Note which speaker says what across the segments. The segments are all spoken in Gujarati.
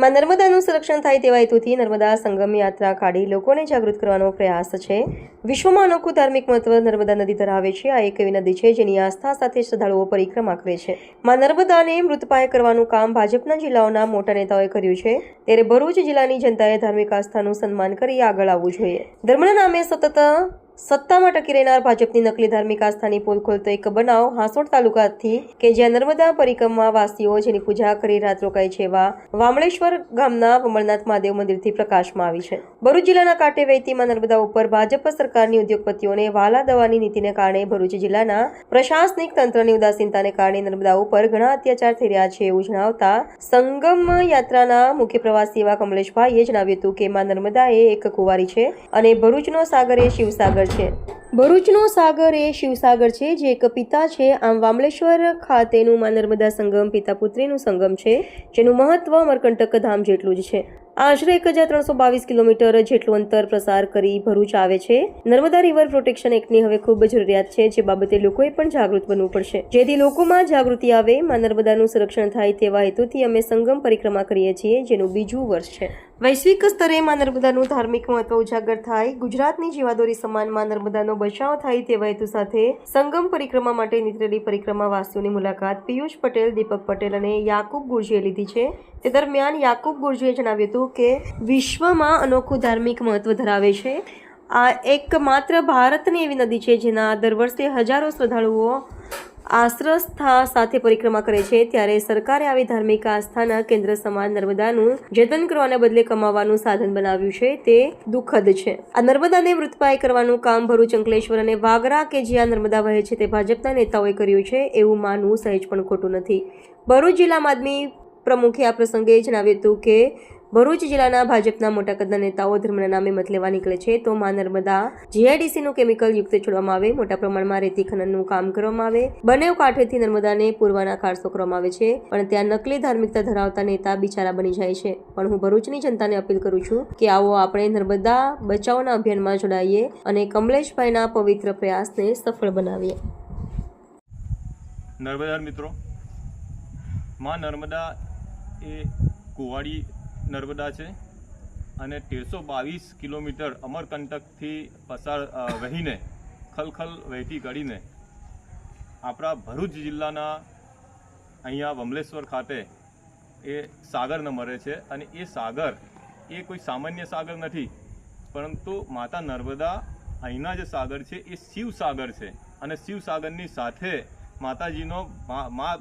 Speaker 1: માં નર્મદાનું સંરક્ષણ થાય તેવા હેતુથી નર્મદા સંગમ યાત્રા કાઢી લોકોને જાગૃત કરવાનો પ્રયાસ છે. વિશ્વમાં અનોખું ધાર્મિક મહત્વ નર્મદા નદી ધરાવે છે. આ એક એવી નદી છે જેની આસ્થા સાથે શ્રદ્ધાળુઓ પરિક્રમા કરે છે. માં નર્મદાને મૃતપાય કરવાનું કામ ભાજપના જિલ્લાઓના મોટા નેતાઓએ કર્યું છે. ત્યારે ભરૂચ જિલ્લાની જનતાએ ધાર્મિક આસ્થાનું સન્માન કરી આગળ આવવું જોઈએ. ધર્મના નામે સતત સત્તામાં ટકી રહેનાર ભાજપની નકલી ધાર્મિક આસ્થાની પોલ ખોલતો એક બનાવ હાંસોડ તાલુકાથી કે જ્યાં નર્મદા પરિક્રમા વાસીઓ જેની પૂજા કરી રાત રોકાય છે એવા વામળેશ્વર ગામના વમળનાથ મહાદેવ મંદિરથી પ્રકાશમાં આવી છે. ભરૂચ જિલ્લાના કાંઠે વૈતીમાં નર્મદા ઉપર ભાજપ સરકારની ઉદ્યોગપતિઓને વાલા દવાની નીતિને કારણે ભરૂચ જિલ્લાના પ્રશાસનિક તંત્રની ઉદાસીનતાને કારણે નર્મદા ઉપર ઘણા અત્યાચાર થઈ રહ્યા છે એવું જણાવતા સંગમ યાત્રાના મુખ્ય પ્રવાસી એવા કમલેશભાઈએ જણાવ્યું હતું કે માં નર્મદા એ એક કુંવારી છે અને ભરૂચનો સાગર એ શિવસાગર છે. ભરૂચનો સાગર એ શિવસાગર છે, જે એક પિતા છે. આમ વામલેશ્વર ખાતેનું માં નર્મદા સંગમ, પિતા પુત્રીનું સંગમ છે, જેનું મહત્વ મરકંટક ધામ જેટલું જ છે. આશરે એક હજાર ત્રણસો બાવીસ કિલોમીટર જેટલું અંતર પ્રસાર કરી ભરૂચ આવે છે. નર્મદા રિવર પ્રોટેક્શન એક્ટની હવે ખૂબ જરૂરિયાત છે, જે બાબતે લોકોએ પણ જાગૃત બનવું પડશે. જેથી લોકોમાં જાગૃતિ આવે, માં નર્મદાનું સંરક્ષણ થાય તેવા હેતુથી અમે સંગમ પરિક્રમા કરીએ છીએ, જેનું બીજું વર્ષ છે. વૈશ્વિક સ્તરે માં નર્મદાનું ધાર્મિક મહત્વ ઉજાગર થાય, ગુજરાતની જીવાદોરી સમાનમાં નર્મદાનો બચાવ થાય તેવા હેતુ સાથે સંગમ પરિક્રમા માટે નીકળેલી પરિક્રમાવાસીઓની મુલાકાત પિયુષ પટેલ, દીપક પટેલ અને યાકુબ ગુરજીએ લીધી છે. તે દરમિયાન યાકુબ ગુરજીએ જણાવ્યું હતું કે વિશ્વમાં અનોખું ધાર્મિક મહત્વ ધરાવે છે. આ એકમાત્ર ભારતની એવી નદી છે જેના દર વર્ષે હજારો શ્રદ્ધાળુઓ આશ્રસ્થા સાથે પરિક્રમા કરે છે, ત્યારે સરકારે આવી ધાર્મિક આસ્થાના કેન્દ્ર સમાન નર્મદાનું જતન કરવાના બદલે કમાવાનું સાધન બનાવ્યું છે, તે દુઃખદ છે. આ નર્મદાને મૃતપાય કરવાનું કામ ભરૂચ, અંકલેશ્વર અને વાગરા કે જ્યાં નર્મદા વહે છે તે ભાજપના નેતાઓએ કર્યું છે, એવું માનવું સહેજ પણ ખોટું નથી. ભરૂચ જિલ્લા આદમી પ્રમુખે આ પ્રસંગે જણાવ્યું હતું કે ભરૂચ જિલ્લાના ભાજપના મોટા કદના નેતાઓ ધર્મના નામે મત લેવા નીકળે છે તો માં નર્મદા જીઆઈડીસીનું કેમિકલ યુક્ત છોડવામાં આવે, મોટા પ્રમાણમાં રેતી ખનનનું કામ કરવામાં આવે બંને કાંઠેથી નર્મદાને પૂરવાના કારસો કરવામાં આવે છે, પણ ત્યાં નકલી ધાર્મિકતા ધરાવતા નેતા બિચારા બની જાય છે. પણ હું ભરૂચની જનતાને અપીલ કરું છું કે આવો આપણે નર્મદા બચાવના અભિયાનમાં જોડાઈએ અને કમલેશભાઈના પવિત્ર પ્રયાસને સફળ બનાવીએ.
Speaker 2: નર્મદા મિત્રો, માં નર્મદા એ કુવાડી નર્મદા છે અને તેરસો બાવીસ કિલોમીટર અમરકંટકથી પસાર વહીને, ખલખલ વહેતી કરીને આપણા ભરૂચ જિલ્લાના અહીંયા વમલેશ્વર ખાતે એ સાગરને મરે છે અને એ સાગર એ કોઈ સામાન્ય સાગર નથી, પરંતુ માતા નર્મદા અહીંના જે સાગર છે એ શિવ સાગર છે અને શિવ સાગરની સાથે માતાજીનો મા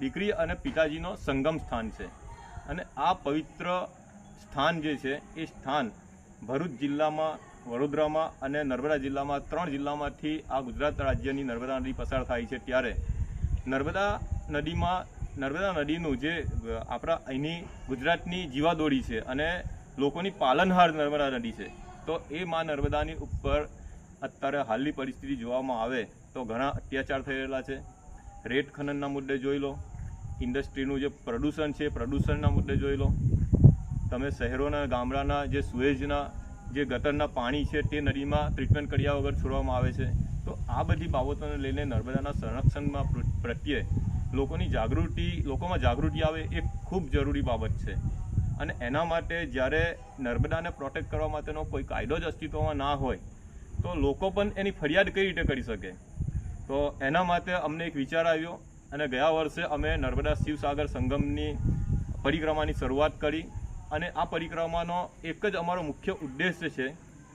Speaker 2: દીકરી અને પિતાજીનો સંગમ સ્થાન છે. અને આ પવિત્ર સ્થાન જે છે, એ સ્થાન ભરૂચ જિલ્લામાં, વડોદરામાં અને નર્મદા જિલ્લામાં, ત્રણ જિલ્લામાંથી આ ગુજરાત રાજ્યની નર્મદા નદી પસાર થાય છે ત્યારે નર્મદા નદીમાં, નર્મદા નદીનું જે આપણા અહીંની ગુજરાતની જીવાદોરી છે અને લોકોની પાલનહાર નર્મદા નદી છે, તો એ માં નર્મદાની ઉપર અત્યારે હાલની પરિસ્થિતિ જોવામાં આવે તો ઘણા અત્યાચાર થઈ રહેલા છે. રેટ ખનનના મુદ્દે જોઈ લો. ઇન્ડસ્ટ્રીનું જે પ્રદૂષણ છે, પ્રદૂષણના મુદ્દે જોઈ લો. તમે શહેરોના, ગામડાના જે સુએજના જે ગટરના પાણી છે, તે નદીમાં ટ્રીટમેન્ટ કર્યા વગર છોડવામાં આવે છે. તો આ બધી બાબતોને લઈને નર્મદાના સંરક્ષણમાં પ્ર- પ્રત્યે લોકોની જાગૃતિ, લોકોમાં જાગૃતિ આવે એ ખૂબ જરૂરી બાબત છે. અને એના માટે જ્યારે નર્મદાને પ્રોટેક્ટ કરવા માટેનો કોઈ કાયદો જ અસ્તિત્વમાં ના હોય, તો લોકો પણ એની ફરિયાદ કઈ રીતે કરી શકે? તો એના માટે અમને એક વિચાર આવ્યો. અને ગયા વર્ષે અમે નર્મદા શિવસાગર સંગમની પરિક્રમાની શરૂઆત કરી અને આ પરિક્રમાનો એક જ અમારો મુખ્ય ઉદ્દેશ્ય છે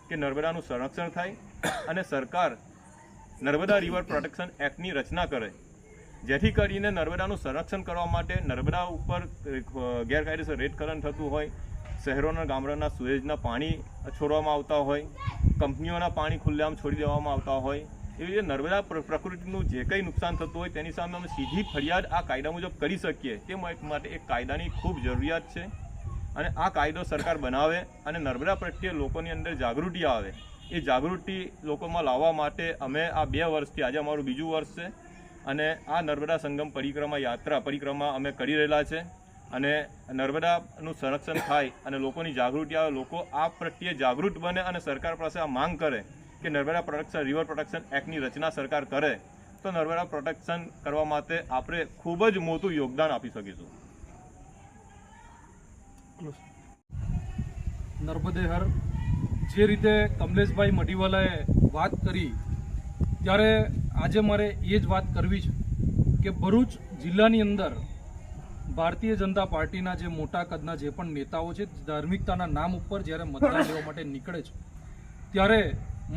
Speaker 2: કે નર્મદાનું સંરક્ષણ થાય અને સરકાર નર્મદા રિવર પ્રોટેક્શન એક્ટની રચના કરે. જેથી કરીને નર્મદાનું સંરક્ષણ કરવા માટે નર્મદા ઉપર ગેરકાયદેસર રેત ખનન થતું હોય, શહેરોના ગામડાના સુએજના પાણી છોડવામાં આવતા હોય, કંપનીઓના પાણી ખુલ્લેઆમ છોડી દેવામાં આવતા હોય એવી રીતે નર્મદા પ્રકૃતિનું જે કંઈ નુકસાન થતું હોય તેની સામે અમે સીધી ફરિયાદ આ કાયદા મુજબ કરી શકીએ. તે માટે એક કાયદાની ખૂબ જરૂરિયાત છે અને આ કાયદો સરકાર બનાવે અને નર્મદા પ્રત્યે લોકોની અંદર જાગૃતિ આવે. એ જાગૃતિ લોકોમાં લાવવા માટે અમે આ બે વર્ષથી, આજે અમારું બીજું વર્ષ છે અને આ નર્મદા સંગમ પરિક્રમા યાત્રા, પરિક્રમા અમે કરી રહેલા છે અને નર્મદાનું સંરક્ષણ થાય અને લોકોની જાગૃતિ આવે, લોકો આ પ્રત્યે જાગૃત બને અને સરકાર પાસે આ માંગ કરે. કે નર્મદા પ્રોટેક્શન રિવર પ્રોટેક્શન એક્ટની રચના સરકાર કરે તો નર્મદા પ્રોટેક્શન કરવા માટે આપણે ખૂબ જ મોટું યોગદાન આપી શકીશું.
Speaker 3: નર્મદે હર જે રીતે કમલેશભાઈ મઢીવાલાએ વાત કરી ત્યારે આજે મારે એ જ વાત કરવી છે કે ભરૂચ જિલ્લાની અંદર ભારતીય જનતા પાર્ટીના જે મોટા કદના જે પણ નેતાઓ છે ધાર્મિકતાના નામ ઉપર જ્યારે મતદાન લેવા માટે નીકળે છે ત્યારે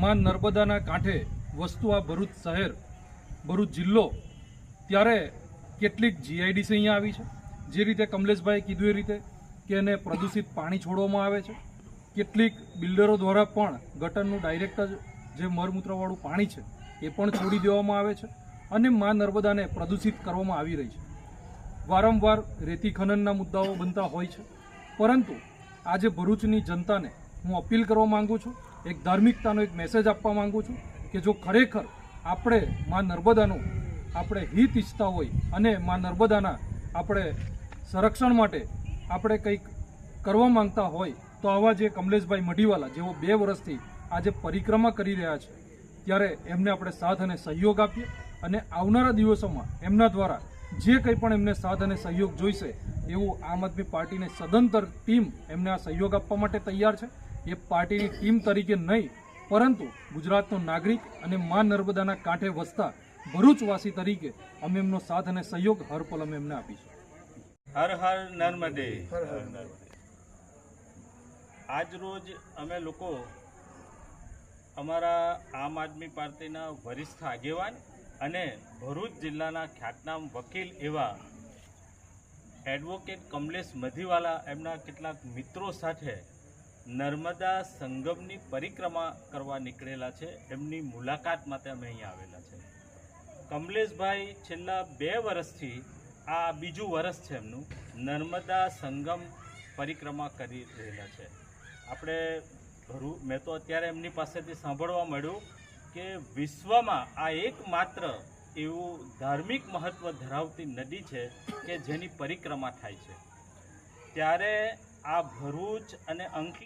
Speaker 3: માં નર્મદાના કાંઠે વસ્તુ આ ભરૂચ શહેર, ભરૂચ જિલ્લો, ત્યારે કેટલીક જીઆઈડીસી અહીંયા આવી છે. જે રીતે કમલેશભાઈ કીધું એ રીતે કે એને પ્રદૂષિત પાણી છોડવામાં આવે છે. કેટલીક બિલ્ડરો દ્વારા પણ ગટરનું ડાયરેક્ટ જ મરમૂત્રવાળું પાણી છે, એ પણ છોડી દેવામાં આવે છે અને મા નર્મદાને પ્રદૂષિત કરવામાં આવી રહી છે. વારંવાર રેતી ખનનના મુદ્દાઓ બનતા હોય છે. પરંતુ આજે ભરૂચની જનતાને હું અપીલ કરવા માગું છું એક ધાર્મિકતાનો એક મેસેજ આપવા માંગુ છું કે જો ખરેખર આપણે માં નર્મદાનું આપણે હિત ઈચ્છતા હોય અને માં નર્મદાના આપણે સંરક્ષણ માટે આપણે કંઈક કરવા માંગતા હોય તો આવા જે કમલેશભાઈ મઢીવાલા જેઓ બે વર્ષથી આજે પરિક્રમા કરી રહ્યા છે, ત્યારે એમને આપણે સાથ અને સહયોગ આપીએ અને આવનારા દિવસોમાં એમના દ્વારા જે કંઈ પણ એમને સાથ અને સહયોગ જોઈશે, એવું આમ આદમી પાર્ટીની સદંતર ટીમ એમને આ સહયોગ આપવા માટે તૈયાર છે. એ પાર્ટીની ટીમ તરીકે નહીં, પરંતુ ગુજરાતનો નાગરિક અને મા નર્મદાના કાંઠે વસતા ભરૂચવાસી તરીકે અમે એમનો સાથ અને સહયોગ હરપલ અમે એમને આપીશું.
Speaker 4: હર હર નર્મદે. આજ રોજ અમે લોકો અમારા આમ આદમી પાર્ટીના વરિષ્ઠ આગેવાન અને ભરૂચ જિલ્લાના ખ્યાતનામ વકીલ એવા એડવોકેટ કમલેશ મધીવાલા એમના કેટલાક મિત્રો સાથે નર્મદા સંગમની પરિક્રમા કરવા નીકળેલા છે. એમની મુલાકાત માટે અમે અહીંયા આવેલા છે. કમલેશભાઈ છેલ્લા બે વર્ષથી આ બીજું વર્ષ છે એમનું. નર્મદા સંગમ પરિક્રમા કરી રહેલા છે. આપણે ભરૂ, મેં તો અત્યારે એમની પાસેથી સાંભળવા મળ્યું કે વિશ્વમાં આ એકમાત્ર એવું ધાર્મિક મહત્ત્વ ધરાવતી નદી છે કે જેની પરિક્રમા થાય છે. ત્યારે આ ભરૂચ અને અંકલેશ્વર